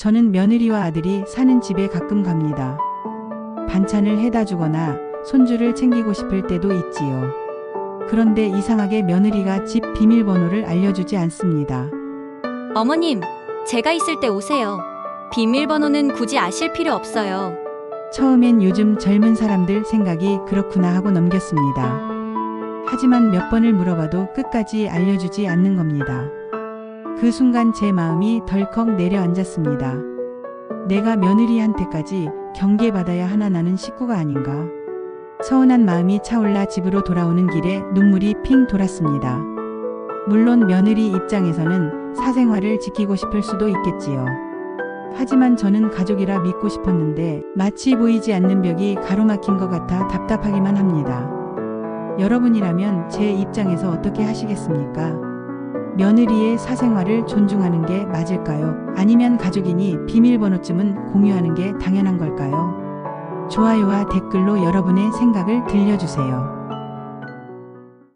저는 며느리와 아들이 사는 집에 가끔 갑니다. 반찬을 해다 주거나 손주를 챙기고 싶을 때도 있지요. 그런데 이상하게 며느리가 집 비밀번호를 알려주지 않습니다. 어머님, 제가 있을 때 오세요. 비밀번호는 굳이 아실 필요 없어요. 처음엔 요즘 젊은 사람들 생각이 그렇구나 하고 넘겼습니다. 하지만 몇 번을 물어봐도 끝까지 알려주지 않는 겁니다. 그 순간 제 마음이 덜컥 내려앉았습니다. 내가 며느리한테까지 경계받아야 하나 나는 식구가 아닌가. 서운한 마음이 차올라 집으로 돌아오는 길에 눈물이 핑 돌았습니다. 물론 며느리 입장에서는 사생활을 지키고 싶을 수도 있겠지요. 하지만 저는 가족이라 믿고 싶었는데 마치 보이지 않는 벽이 가로막힌 것 같아 답답하기만 합니다. 여러분이라면 제 입장에서 어떻게 하시겠습니까? 며느리의 사생활을 존중하는 게 맞을까요? 아니면 가족이니 비밀번호쯤은 공유하는 게 당연한 걸까요? 좋아요와 댓글로 여러분의 생각을 들려주세요.